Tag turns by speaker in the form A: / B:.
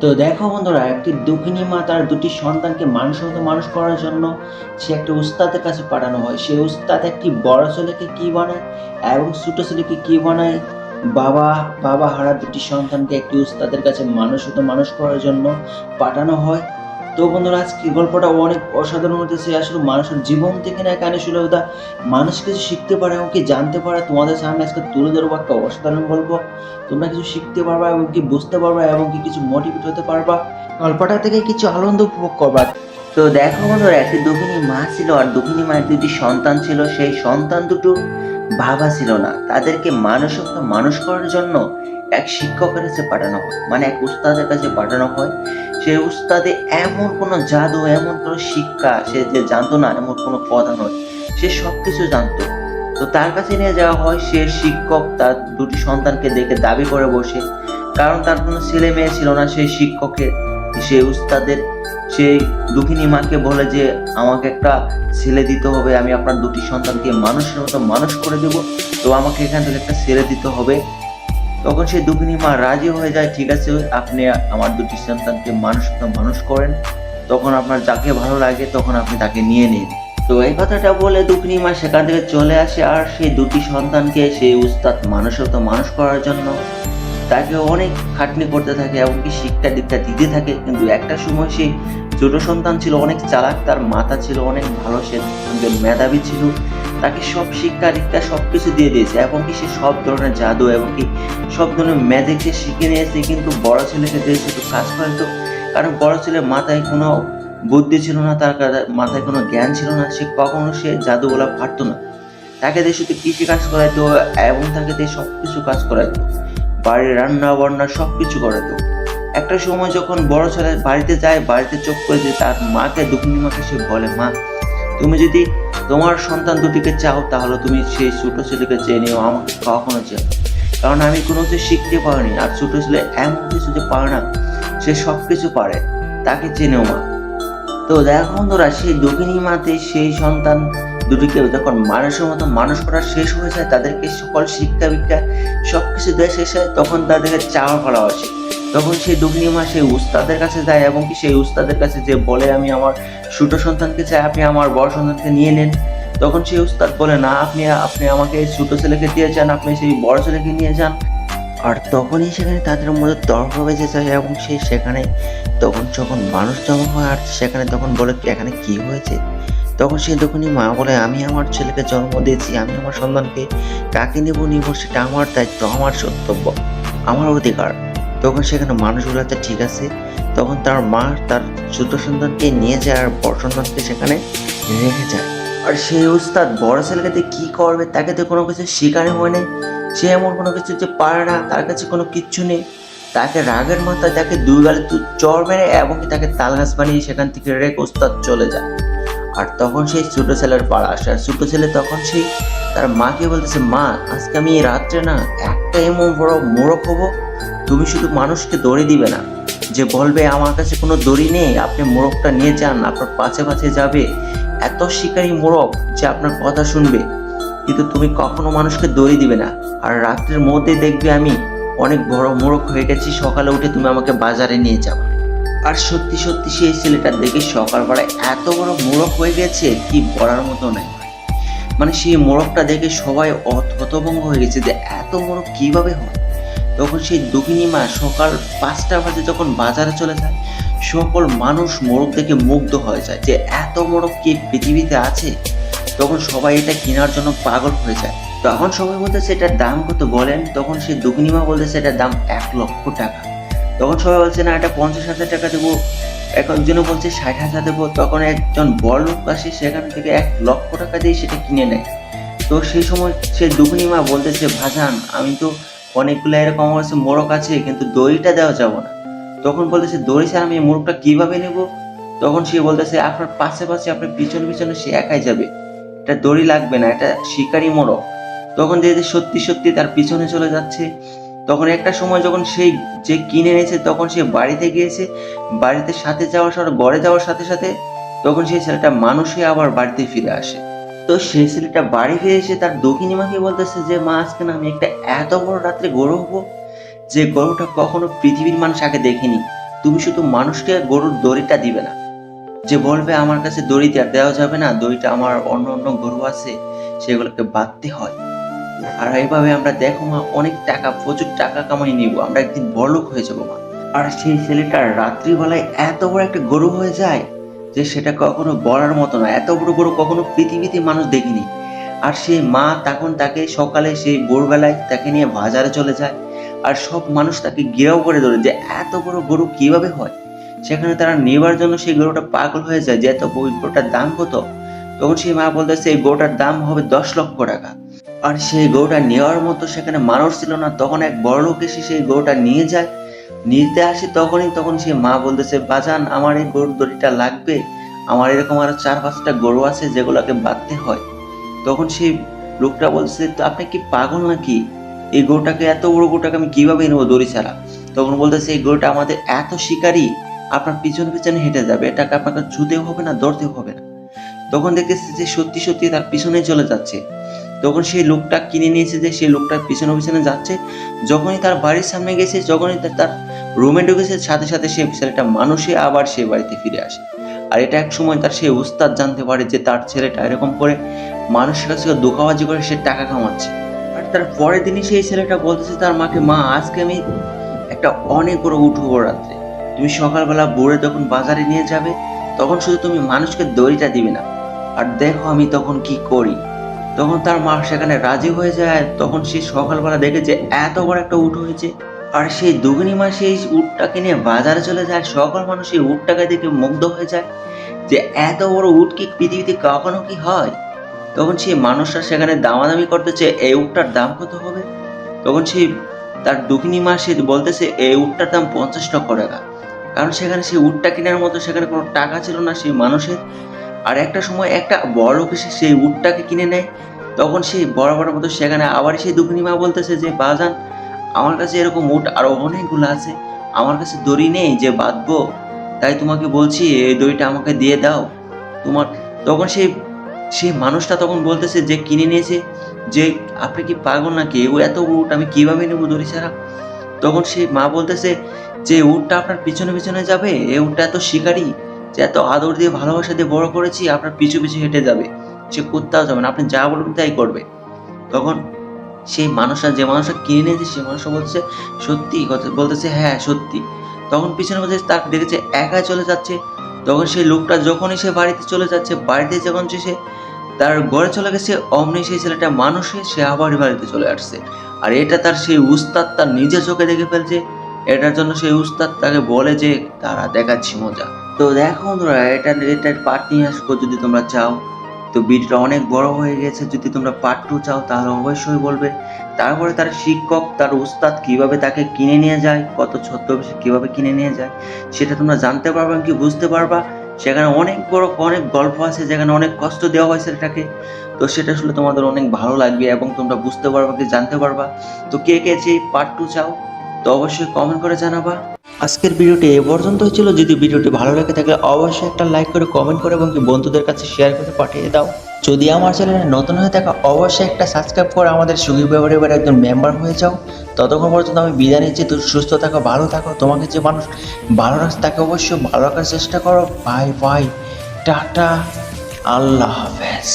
A: তো দেখো বন্ধুরা, একটি দুঃখিনী মা তার দুটি সন্তানকে মানুষ মতো মানুষ করার জন্য সে একটি উস্তাদের কাছে পাঠানো হয়। সে উস্তাদ একটি বড় ছেলেকে কি বানায় এবং ছোটো ছেলেকে কি বানায়? বাবা বাবা হারা দুটি সন্তানকে একটি উস্তাদের কাছে মানুষ মতো মানুষ করার জন্য পাঠানো হয়। তো বন্ধুরা, আজকে গল্পটা অনেক অসাধারণ হতেছে আসলে মানুষের জীবন থেকে না কানে ওটা মানুষ কিছু শিখতে পারে এবং কি জানতে পারে, তোমাদের সামনে আজকে তুলে ধরবো একটা অসাধারণ গল্প। তোমরা কিছু শিখতে পারবা এবং কি বুঝতে পারবা এবং কি কিছু মোটিভেট হতে পারবা। গল্পটা থেকে কিছু আনন্দ উপভোগ করবা। তো দেখো বন্ধুরা, একটি দক্ষিণী মা ছিল আর দক্ষিণী মায়ের দুটি সন্তান ছিল। সেই সন্তান দুটো বাবা ছিল না। তাদেরকে মানুষত্ব মানুষ করার জন্য এক শিক্ষকের কাছে পাঠানো হয়। মানে এক উস্তাদের কাছে পাঠানো হয়। সেই উস্তাদে এমন কোনো জাদু, এমন কোনো শিক্ষা, সে যে জানতো না, এমন কোনো কথা নয়। সে সব কিছু জানতো। তো তার কাছে নিয়ে যাওয়া হয়। সে শিক্ষক তার দুটি সন্তানকে দেখে দাবি করে বসে। কারণ তার কোনো ছেলে মেয়ে ছিল না। সেই শিক্ষকের সেই উস্তাদের, সেই দুঃখিনী মাকে বলে যে, আমাকে একটা ছেলে দিতে হবে, আমি আপনার দুটি সন্তানকে মানুষের মতো মানুষ করে দেব। তো আমাকে এখান থেকে একটা ছেলে দিতে হবে। তখন সেই দুঃখিনী মা রাজি হয়ে যায়, ঠিক আছে, আপনি আমার দুটি সন্তানকে মানুষের মতো মানুষ করেন। তখন আপনার যাকে ভালো লাগে, তখন আপনি তাকে নিয়ে নিন। তো এই কথাটা বলে দুঃখিনী মা সেখান থেকে চলে আসে আর সেই দুটি সন্তানকে সেই উস্তাদ মানুষের মতো মানুষ করার জন্য। তাকে অনেক খাটনি করতে থাকে এমনকি শিক্ষা দীক্ষা দিতে থাকে। কিন্তু একটা সময় সেই ছোট সন্তান ছিল, অনেক চালাক, তার মাথা ছিল অনেক ভালো, সে একজন মেধাবী ছিল। তাকে সব শিক্ষা দীক্ষা সব কিছু দিয়ে দিয়েছে। এমনকি সে সব ধরনের জাদু এমনকি সব ধরনের ম্যাজিক সে শিখে নিয়েছে। কিন্তু বড় ছেলেকে দিয়ে শুধু কাজ করাতো কারণ বড় ছেলের মাথায় কোনো বুদ্ধি ছিল না, তার মাথায় কোনো জ্ঞান ছিল না, সে কখনো সে জাদুগুলা পারতো না। তাকে দিয়ে শুধু কৃষি কাজ করাইতো এবং তাকে দিয়ে সব কিছু কাজ করাইতো বাড়ির রান্না বান্না সব কিছু করাতো একটা সময় যখন বড় ছেলে বাড়িতে যায়, বাড়িতে চোখ করে যে তার মাকে দুঃখিনী মাকে সে বলে, মা, তুমি যদি তোমার সন্তান দুটিকে চাও, তাহলে তুমি সেই ছোট ছেলেকে চেয়ে নিও, আমাকে কখনো চাও কারণ আমি কোনো কিছু শিখতে পারিনি, আর ছোট ছেলে এমন কিছু যে পারে না, সে সব কিছু পারে, তাকে চেনেও মা তো দেখো বন্ধুরা, সেই দক্ষিণী মাতে সেই সন্তান দুটিকে যখন মানুষের মতো মানুষ করা শেষ হয়ে যায়, তাদেরকে সকল শিক্ষা বিজ্ঞা সব কিছু দেওয়া শেষ হয়, তখন তাদেরকে চাওয়া করা আসে তখন সেই দক্ষিণী মা সেই উস্তাদের কাছে যায় এবং কি সেই উস্তাদের কাছে যে বলে, আমি আমার ছোট সন্তানকে চাই, আপনি আমার বড় সন্তানকে নিয়ে নেন। তখন সেই উস্তাদ বলে, না, আপনি আপনি আমাকে ছোট ছেলেকে দিয়ে যান, আপনি সেই বড় ছেলেকে নিয়ে যান। আর তখনই সেখানে তাদের মধ্যে তর্ক বেজে যায় এবং সেই সেখানে তখন যখন মানুষ জমা হয়, আর সেখানে তখন বলে, এখানে কি হয়েছে? তখন সেই দোকানি মা বলে, আমি আমার ছেলেকে জন্ম দিয়েছি, আমি আমার সন্তানকে কাকে নেব নিব সেটা আমার দায়িত্ব, আমার কর্তব্য আমার অধিকার। তখন সেখানে মানুষগুলো আছে ঠিক আছে। তখন তার মা তার ছোট সন্তানকে নিয়ে যায় আর বড় সন্তানকে সেখানে রেখে যায়। আর সেই উস্তাদ বড় ছেলেকে কি করবে, তাকে তো কোনো কিছু শিকারে হয় নাই। সে এমন কোনো কিছু যে পারে না, তার কাছে কোনো কিচ্ছু নেই। তাকে রাগের মাথায় তাকে দুই গালে চড় মেরে এবং তাকে তাল গাছ বানিয়ে সেখান থেকে রেখে উস্তাদ চলে যায়। আর তখন সেই ছোট ছেলের পাড়া আসে। আর ছোট ছেলে তখন সেই তার মাকে বলতেছে, মা, আজকে আমি এই রাত্রে না একটা এমন বড় মোড়ক হব, তুমি শুধু মানুষকে দড়ি দিবে না, যে বলবে আমার কাছে কোনো দড়ি নেই, আপনি মোড়কটা নিয়ে যান, আপনার পাছে পাছে যাবে, এত শিকারী মোড়ক যে আপনার কথা শুনবে, কিন্তু তুমি কখনো মানুষকে দড়ি দিবে না। আর রাত্রের মধ্যে দেখবে আমি অনেক বড় মোড়ক হয়ে গেছি, সকালে উঠে তুমি আমাকে বাজারে নিয়ে যাও আর সত্যি সত্যি সেই ছেলেটা দেখে সকালবেলায় এত বড় মোড়ক হয়ে গেছে, কি বলার মতো নাই মানে সেই মোড়কটা দেখে সবাই অত- হতভম্ব হয়ে গেছে যে এত মোড়ক কীভাবে হয়? তখন সেই দক্ষিণী মা সকাল পাঁচটা বাজে যখন বাজারে চলে যায়, সকল মানুষ মোড়ক দেখে মুগ্ধ হয়ে যায় যে এত মোড়ক কি পৃথিবীতে আছে? তখন সবাই এটা কেনার জন্য পাগল হয়ে যায়। তখন সবাই বলতেছে এটার দাম কত? বলেন। তখন সেই দক্ষিণী মা বলতেছে এটার দাম এক লক্ষ টাকা। তখন সবাই বলছে, না, এটা পঞ্চাশ হাজার টাকা দেবো। একজনে বলছে, ষাট হাজার দেবো। তখন একজন বড় লোক আসে, সেখান থেকে এক লক্ষ টাকা দিয়ে সেটা কিনে নেয়। তো সেই সময় সে দুগুনি মা বলতেছে ভাজান আমি তো অনেকগুলো এরকম আমার কাছে মোড়ক আছে, কিন্তু দড়িটা দেওয়া যাব না। তখন বলতেছে, দড়ি স্যার আমি মোড়কটা কীভাবে নেব? তখন সে বলতেছে, আপনার পাশে পাশে, আপনার পিছনে পিছনে সে একাই যাবে। এটা দড়ি লাগবে না, এটা শিকারি মোড়ক। তখন দেখে সত্যি সত্যি তার পিছনে চলে যাচ্ছে তখন একটা সময় যখন সেই যে কিনে এনেছে, তখন সে বাড়িতে গিয়েছে, বাড়িতে সাথে যাওয়ার সাথে, ঘরে যাওয়ার সাথে সাথে তখন সেই ছেলেটা মানুষই আবার বাড়িতে ফিরে আসে। তো সেই ছেলেটা বাড়ি ফিরে এসে তার দক্ষিণী মাকে বলতেছে যে, মা, আজকে না আমি একটা এত বড় রাত্রে গরু হব যে গরুটা কখনো পৃথিবীর মানুষ আগে দেখেনি। তুমি শুধু মানুষকে গরুর দড়িটা দিবে না। যে বলবে, আমার কাছে দড়ি দেওয়া যাবে না, দড়িটা আমার অন্য অন্য গরু আছে, সেগুলোকে বাঁধতে হয় আর এইভাবে আমরা দেখো মা, অনেক টাকা, প্রচুর টাকা কামাই নিব। আমরা একদিন বড়লোক হয়ে যাব মা। আর সেই ছেলেটার রাত্রিবেলায় এত বড় একটা গরু হয়ে যায় যে সেটা কখনো বলার মতো না। এত বড় গরু কখনো পৃথিবীতে মানুষ দেখিনি। আর সেই মা তখন তাকে সকালে সেই ভোরবেলায় তাকে নিয়ে বাজারে চলে যায়। আর সব মানুষ তাকে ঘেরাও করে ধরে যে এত বড় গরু কীভাবে হয়? সেখানে তারা নেবার জন্য সেই গরুটা পাগল হয়ে যায় যে এত গরুটার দাম কত? তখন সেই মা বলতেছে, এই গরুটার দাম হবে দশ লক্ষ টাকা। আর সেই গরুটা নেওয়ার মতো সেখানে মানুষ ছিল না। তখন এক বড় লোক এসে সেই গরুটা নিয়ে যায়। নিতে আসে তখনই, তখন সেই মা বলতেছে, বাজান, আমার এই গরুর দড়িটা লাগবে। আমার এরকম আরও চার, পাঁচটা গরু আছে যেগুলোকে বাঁধতে হয়। তখন সেই লোকটা বলছে তো আপনি কি পাগল নাকি? এই গরুটাকে এত বড় গরুটাকে আমি কীভাবে নেব দড়ি ছাড়া? তখন বলতেছে, এই গরুটা আমাদের এত শিকারী, আপনার পিছনে পিছনে হেঁটে যাবে। এটাকে আপনাকে ছুতেও হবে না, ধরতেও হবে না। তখন দেখতেছে যে সত্যি সত্যি তার পিছনে চলে যাচ্ছে। তখন সেই লোকটা কিনে নিয়েছে যে সেই লোকটা পিছনে পিছনে যাচ্ছে। যখনই তার বাড়ির সামনে গেছে, যখনই তার রুমে ঢুকেছে, সাথে সাথে সেই ছেলেটা মানুষে আবার সেই বাড়িতে ফিরে আসে। আর এটা এক সময় তার সেই উস্তাদ জানতে পারে যে তার ছেলেটা এরকম করে মানুষের কাছে দোকাবাজি করে সে টাকা কামাচ্ছে। আর তার পরের দিনই সেই ছেলেটা বলতেছে তার মাকে, মা, আজকে আমি একটা অনেক বড় উঠবো রাত্রে। তুমি সকালবেলা ভোরে যখন বাজারে নিয়ে যাবে, তখন শুধু তুমি মানুষকে দড়িটা দিবে না। আর দেখো আমি তখন কি করি। তখন তার মা সেখানে রাজি হয়ে যায়। তখন সে সকালবেলা দেখে যে এত বড় একটা উট হয়েছে। আর সেই দুগুনি মা সেই উটটাকে নিয়ে বাজারে চলে যায়। সকল মানুষ সেই উটটাকে দেখে মুগ্ধ হয়ে যায় যে এত বড় উট কি পৃথিবীতে কখনো কি হয়? তখন সেই মানুষরা সেখানে দামাদামি করতেছে, এই উটটার দাম কত হবে? তখন সেই তার দুখিনী মা সে বলতেছে, এই উটটার দাম পঞ্চাশ লক্ষ টাকা। কারণ সেখানে সেই উটটা কেনার মতো সেখানে কোনো টাকা ছিল না সেই মানুষের। আর একটা সময় একটা বড় এসে সেই উটটাকে কিনে নেয়। তখন সেই বড় বড় মতো সেখানে আবার সেই দুখিনী মা বলতেছে যে, বাজান, আমার কাছে এরকম উট আরও অনেকগুলো আছে। আমার কাছে দড়ি নেই, যে বাঁধবো। তাই তোমাকে বলছি, এই দড়িটা আমাকে দিয়ে দাও। তোমার তখন সেই সেই মানুষটা তখন বলতেছে যে, কিনে নিয়েছে। যে, আপনি কি পাগল নাকি? ও এত উট, আমি কীভাবে নেব দড়ি ছাড়া তখন সেই মা বলতেছে যে উটটা আপনার পিছনে পিছনে যাবে? এই উটটা এত শিকারী। যে এত আদর দিয়ে ভালোবাসা দিয়ে বড় করেছি, আপনার পিছু পিছু হেঁটে যাবে। সে কোথাও যাবে না, আপনি যা বলবেন তাই করবে। তখন সেই মানুষটা, যে মানুষটা কিনে নিয়েছে সেই মানুষটা বলছে, সত্যি? বলতেছে হ্যাঁ সত্যি। তখন পিছনে বলছে তার দেখেছে একা চলে যাচ্ছে। তখন সেই লোকটা যখনই সে বাড়িতে চলে যাচ্ছে, বাড়িতে যখন সে তার ঘরে চলে গেছে, অমনি সেই ছেলেটা মানুষে সে আবার বাড়িতে চলে আসছে। আর এটা তার সেই উস্তাদ তার নিজের চোখে দেখে ফেলছে। এটার জন্য সেই উস্তাদ তাকে বলে যে তারা দেখাচ্ছি মজা। তো দেখো বন্ধুরা, এটা এটার পার্ট নিয়ে আসব যদি তোমরা চাও। তো ভিডিওটা অনেক বড় হয়ে গেছে, যদি তোমরা পার্ট টু চাও, তাহলে অবশ্যই বলবে। তারপরে তার শিক্ষক, তার উস্তাদ কীভাবে তাকে কিনে নিয়ে যায়, কত ছদ্মবেশে কীভাবে কিনে নিয়ে যায়, সেটা তোমরা জানতে পারবা কি বুঝতে পারবা। সেখানে অনেক বড়, অনেক গল্প আছে, যেখানে অনেক কষ্ট দেওয়া হয় সেটাকে। তো সেটা আসলে তোমাদের অনেক ভালো লাগবে এবং তোমরা বুঝতে পারবা কি জানতে পারবা। তো কে কে যে পার্ট টু চাও, তো অবশ্যই কমেন্ট করে জানাবা। আজকের ভিডিওটি এ পর্যন্ত হয়েছিল যদি ভিডিওটি ভালো লাগে থাকলে অবশ্যই একটা লাইক করে কমেন্ট করে এবং বন্ধুদের কাছে শেয়ার করে পাঠিয়ে দাও। যদি আমার চ্যানেলে নতুন হয়ে থাকা, অবশ্যই একটা সাবস্ক্রাইব করে আমাদের সুখী ব্যবহারের একজন মেম্বার হয়ে যাও। ততক্ষণ পর্যন্ত আমি বিদায় নিচ্ছি। তুমি সুস্থ থাকো, ভালো থাকো। তোমাকে যে মানুষ ভালো রাখছে, তাকে অবশ্যই ভালো রাখার চেষ্টা করো। Bye bye tata. আল্লাহ হাফেজ।